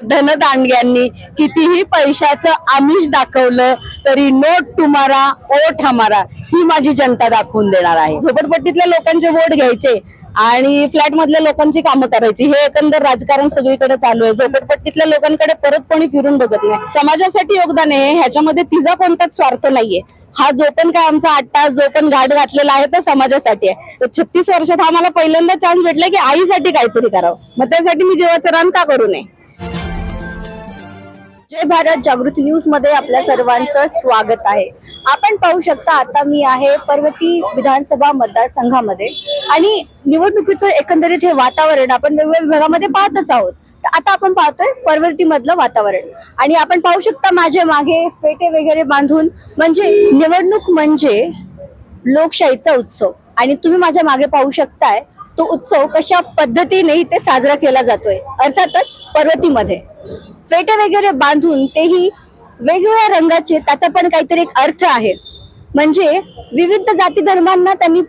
धनदांडग्यांनी कितीही पैशाचं आमिष दाखवलं तरी नोट तुम्हाला ओठ हमारा ही माझी जनता दाखवून देणार आहे. झोपडपट्टीतल्या लोकांचे वोट घ्यायचे आणि फ्लॅट मधल्या लोकांची कामं करायची हे एकंदर राजकारण सगळीकडे चालू आहे. झोपडपट्टीतल्या लोकांकडे परत कोणी फिरून बघत नाही. समाजासाठी योगदान आहे ह्याच्यामध्ये तिचा कोणताच स्वार्थ नाहीये. हा जो पण काय आमचा आठ तास जो पण घाट घातलेला आहे तो समाजासाठी आहे. तर छत्तीस वर्षात हा मला पहिल्यांदा चान्स भेटला की आईसाठी काहीतरी करावं. मग त्यासाठी मी जीवाचं रान का करू नये? जय भारत जागृती न्यूजमध्ये आपल्या सर्वांचं स्वागत आहे. आपण पाहू शकता आता मी आहे पर्वती विधानसभा मतदारसंघामध्ये आणि निवडणुकीचं एकंदरीत हे वातावरण आपण वेगवेगळ्या विभागामध्ये पाहतच आहोत. तर आता आपण पाहतोय पर्वती मधलं वातावरण. आणि आपण पाहू शकता माझ्या मागे फेटे वगैरे बांधून म्हणजे निवडणूक म्हणजे लोकशाहीचा उत्सव. आणि तुम्ही माझ्या मागे पाहू शकताय तो उत्सव कशा पद्धतीने इथे साजरा केला जातोय. अर्थातच पर्वतीमध्ये. फेटे वगैरे बांधून तेही वेगवेगळ्या रंगाचे त्याचा पण काहीतरी एक अर्थ आहे. म्हणजे विविध जाती धर्मांना त्यांनी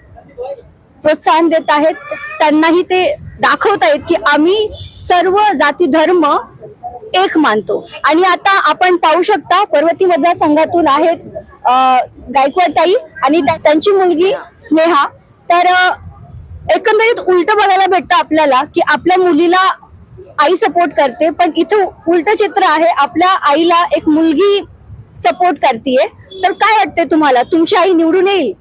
प्रोत्साहन देत आहेत. त्यांनाही ते दाखवत आहेत की आम्ही सर्व जाती धर्म एक मानतो. आणि आता आपण पाहू शकता पर्वती मतदारसंघातून आहेत गायकवाड ताई आणि त्या- त्यांची मुलगी स्नेहा. तर एकंदरीत उलट बघायला भेटतं आपल्याला की आपल्या मुलीला आई सपोर्ट करते पण इथं उलट चित्र आहे आपल्या आईला एक मुलगी सपोर्ट करते तर काय वाटते तुम्हाला? तुमची आई निवडून येईल?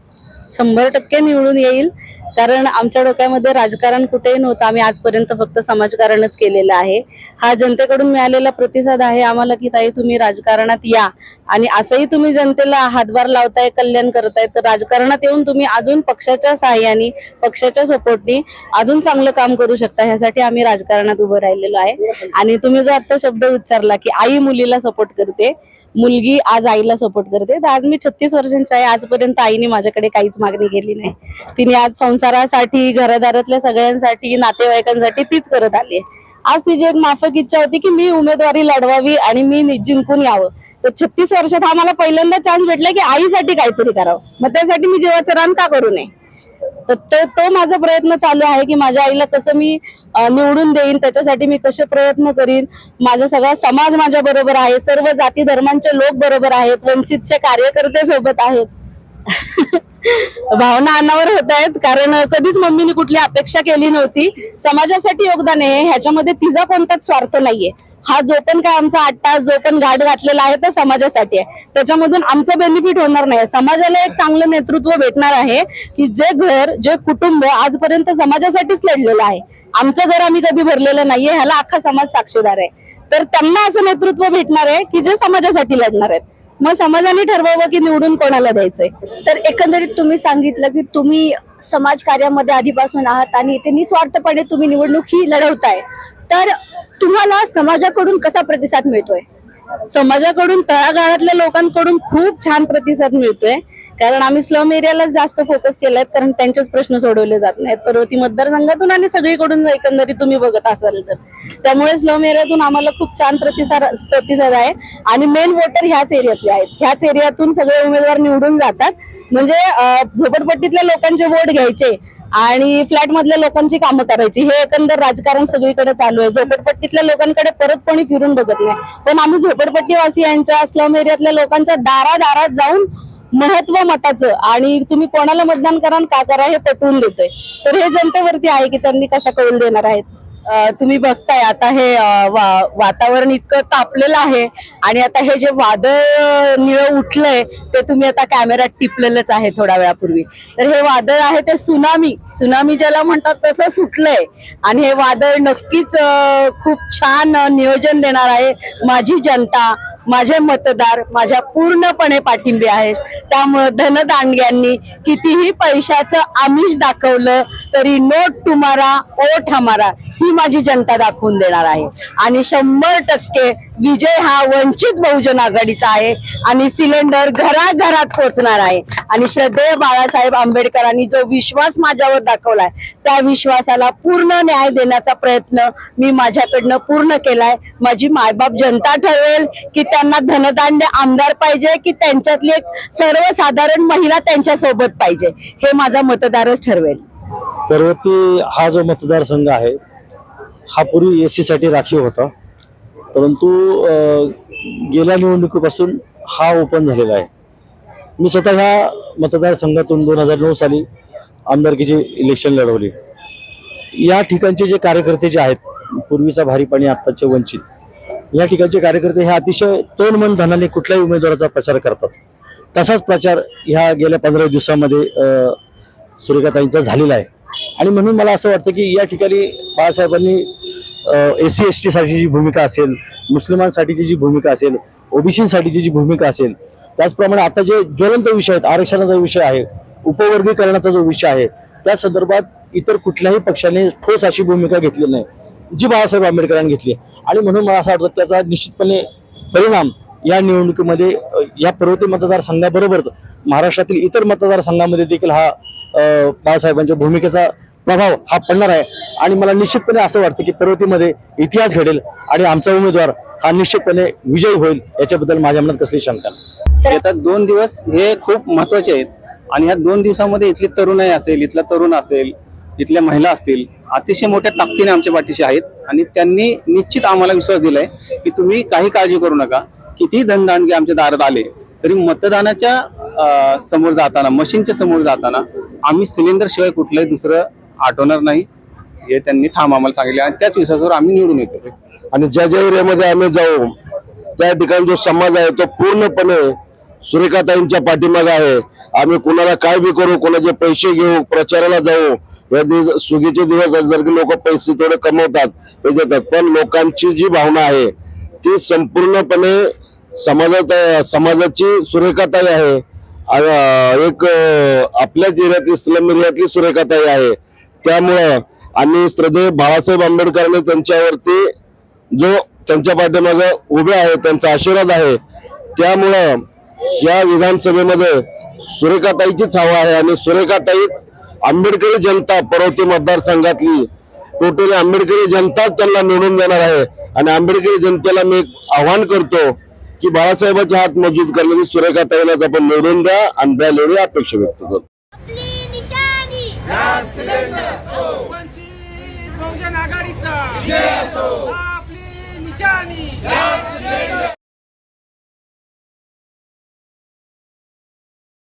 शंभर टक्के निवडून येईल. कारण आमच्या डोक्यामध्ये राजकारण कुठेही नव्हतं. आम्ही आजपर्यंत फक्त समाजकारणच केलेलं आहे. हा जनतेकडून मिळालेला प्रतिसाद आहे आम्हाला की ताई तुम्ही राजकारणात या. आणि असंही तुम्ही जनतेला हातभार लावताय कल्याण करताय तर राजकारणात येऊन तुम्ही अजून पक्षाच्या सहाय्याने पक्षाच्या सपोर्टनी अजून चांगलं काम करू शकता ह्यासाठी आम्ही राजकारणात उभं राहिलेलो आहे. आणि तुम्ही जर आता शब्द उच्चारला की आई मुलीला सपोर्ट करते मुलगी आज आईला सपोर्ट करते तर आज मी छत्तीस वर्षांची आहे आजपर्यंत आईने माझ्याकडे काहीच मागणी केली नाही. तिने आज संसारासाठी घरादारातल्या सगळ्यांसाठी नातेवाईकांसाठी तीच करत आली आहे. आज तिची एक माफक इच्छा होती की मी उमेदवारी लढवावी आणि मी जिंकून यावं. तर छत्तीस वर्षात हा मला पहिल्यांदा चान्स भेटला की आईसाठी काहीतरी करावं. मग त्यासाठी मी जीवाचं रान का करू नये? तर तो तो माझा प्रयत्न चालू आहे की माझ्या आईला कसं मी निवडून देईन त्याच्यासाठी मी कसे प्रयत्न करीन. माझा सगळा समाज माझ्या बरोबर आहे सर्व जाती धर्मांचे लोक बरोबर आहेत वंचितचे कार्यकर्ते सोबत आहेत. भावना अनावर होत आहेत कारण कधीच मम्मीने कुठली अपेक्षा केली नव्हती. समाजासाठी योगदान आहे ह्याच्यामध्ये तिचा कोणताच स्वार्थ नाहीये. हा जो पण काय आमचा आठ तास जो पण गाठ घातलेला आहे तो समाजासाठी आहे. त्याच्यामधून आमचं बेनिफिट होणार नाही. समाजाला एक चांगलं नेतृत्व भेटणार आहे की जे घर जे कुटुंब आजपर्यंत समाजासाठीच लढलेलं आहे. आमचं घर आम्ही कधी भरलेलं नाहीये ह्याला अख्खा समाज साक्षीदार आहे. तर त्यांना असं नेतृत्व भेटणार आहे की जे समाजासाठी लढणार आहेत. मग समाजाने ठरवावं की निवडून कोणाला द्यायचंय. तर एकंदरीत तुम्ही सांगितलं की तुम्ही समाज कार्यामध्ये आधीपासून आहात आणि इथे निस्वार्थपणे तुम्ही निवडणूक ही लढवताय. तर तुम्हाला समाजाकडून कसा प्रतिसाद मिळतोय? समाजाकडून तळागाळातल्या लोकांकडून खूप छान प्रतिसाद मिळतोय. कारण आम्ही स्लम एरियाला जास्त फोकस केलाय कारण त्यांचेच प्रश्न सोडवले जात नाहीत. पर्वती मतदारसंघातून आणि सगळीकडून एकंदरीत तुम्ही बघत असाल तर. त्यामुळे स्लम एरियातून आम्हाला खूप छान प्रतिसाद प्रतिसाद आहे. आणि मेन वोटर ह्याच एरियातले आहेत. ह्याच एरियातून सगळे उमेदवार निवडून जातात. म्हणजे झोपडपट्टीतल्या लोकांचे वोट घ्यायचे आणि फ्लॅट मधल्या लोकांची कामं करायची. हे एकंदर राजकारण सगळीकडे चालू आहे. झोपडपट्टीतल्या लोकांकडे परत कोणी फिरून बघत नाही. पण आम्ही झोपडपट्टीवासियांच्या स्लम एरियातल्या लोकांच्या दारा दारात जाऊन महत्त्व मताचं आणि तुम्ही कोणाला मतदान करा का करा हे पटवून देतोय. तर हे जनतेवरती आहे की त्यांनी कसा कळून देणार आहेत? तुम्ही बघताय आता हे वा- वातावरण इतकं तापलेलं आहे आणि आता हे जे वादळ निळं उठलंय ते तुम्ही आता कॅमेऱ्यात टिपलेलंच आहे थोड्या वेळापूर्वी. तर हे वादळ आहे ते सुनामी सुनामी ज्याला म्हणतात तसं सुटलंय. आणि हे वादळ नक्कीच खूप छान नियोजन देणार आहे माझी जनता. माझे मतदार माझ्या पूर्णपणे पाठिंबे आहेत. त्यामुळे धनदांडग्यांनी कितीही पैशाचं आमिष दाखवलं तरी नोट तुम्हाला ओठ हमारा ही माझी जनता दाखवून देणार आहे. आणि शंभर टक्के विजय हा वंचित बहुजन आघाडीचा आहे आणि सिलेंडर घराघरात पोहोचणार आहे. आणि श्रद्धेय बाळासाहेब आंबेडकरांनी जो विश्वास माझ्यावर दाखवलाय त्या विश्वासाला पूर्ण न्याय देण्याचा प्रयत्न मी माझ्याकडनं पूर्ण केलाय. माझी मायबाप जनता ठरवेल की त्यांना धनदांड आमदार पाहिजे की त्यांच्यातली एक सर्वसाधारण महिला त्यांच्यासोबत पाहिजे हे माझा मतदारच ठरवेल. पर्वती हा जो मतदारसंघ आहे हा पूर्वी एस सी साठी राखीव होता. परंतु गेल्या निवडणुकीपासून हा ओपन झालेला आहे. मी स्वतः ह्या मतदारसंघातून दोन हजार नऊ साली आमदारकीचे इलेक्शन लढवले. या ठिकाणचे जे कार्यकर्ते जे आहेत पूर्वीचा भारीप आणि आत्ताचे वंचित या ठिकाणचे कार्यकर्ते हे अतिशय तन मन धनाने कुठल्याही उमेदवाराचा प्रचार करतात. तसाच प्रचार ह्या गेल्या पंधरा दिवसामध्ये सूर्यकाताईंचा झालेला आहे. आणि म्हणून मला असं वाटतं की या ठिकाणी बाळासाहेबांनी एस सी एस टीसाठीची जी भूमिका असेल मुस्लिमांसाठीची जी भूमिका असेल ओबीसीसाठीची जी भूमिका असेल त्याचप्रमाणे आता जे ज्वलंत विषय आहेत आरक्षणाचा विषय आहे उपवर्गीकरणाचा जो विषय आहे त्या संदर्भात इतर कुठल्याही पक्षाने ठोस अशी भूमिका घेतली नाही जी बाळासाहेब आंबेडकरांनी घेतली आणि म्हणून मला असं वाटतं त्याचा निश्चितपणे परिणाम या निवडणुकीमध्ये या पर्वती मतदारसंघाबरोबरच महाराष्ट्रातील इतर मतदारसंघामध्ये देखील हा बाळासाहेबांच्या भूमिकेचा प्रभाव हा पडणार आहे. आणि मला निश्चितपणे असं वाटतं की पर्वतीमध्ये इतिहास घडेल आणि आमचा उमेदवार हा निश्चितपणे विजयी होईल याच्याबद्दल माझ्या मनात कसली शंका येतात दोन दिवस हे खूप महत्त्वाचे आहेत. आणि ह्या दोन दिवसामध्ये इथली तरुणाई असेल इथला तरुण असेल इथल्या महिला असतील अतिशय मोठ्या ताकदीने आमच्या पाठीशी आहेत. आणि त्यांनी निश्चित आम्हाला विश्वास दिलाय की तुम्ही काही काळजी करू नका. किती धनदानगे आमच्या दारात आले तरी मतदानाच्या समोर जाताना मशीनच्या समोर जाताना आम्ही सिलेंडर शिवाय कुठलंही दुसरं आठवणार नाही. हे त्यांनी ठाम आम्हाला सांगितले आणि त्याच विश्वासावर आम्ही निवडून येतो. आणि ज्या ज्या एरियामध्ये आम्ही जाऊ त्या ठिकाणी जो समाज आहे तो पूर्णपणे सुरेखाताईंच्या पाठीमागे आहे. आम्ही कुणाला काय बी करू कोणाचे पैसे घेऊ प्रचाराला जाऊ या दिवस सुगीचे दिवस जर की लोक पैसे थोडे कमवतात हे देतात. पण लोकांची जी भावना आहे ती संपूर्णपणे समाजात समाजाची सुरेखाताई आहे. एक आपल्याच एरियातली स्लम एरियातली सुरेखाताई आहे. त्यामुळं आणि श्रद्धेय बाळासाहेब आंबेडकरांनी त्यांच्यावरती जो त्यांच्या पाठीमागे उभे आहे त्यांचा आशीर्वाद आहे त्यामुळं या विधानसभेमध्ये सुरेखाताईचीच हवा आहे आणि सुरेखाताईच आंबेडकरी जनता पर्वती मतदारसंघातली टोटली आंबेडकरी जनताच त्यांना निवडून देणार आहे. आणि आंबेडकरी जनतेला मी एक आव्हान करतो की बाळासाहेबांचे हात मजबूत करण्याची सुरेखाताईलाच आपण निवडून द्या आणि द्या एवढी अपेक्षा व्यक्त करतो. निशाणी वंचित बहुजन आघाडीचा आपली निशाणी.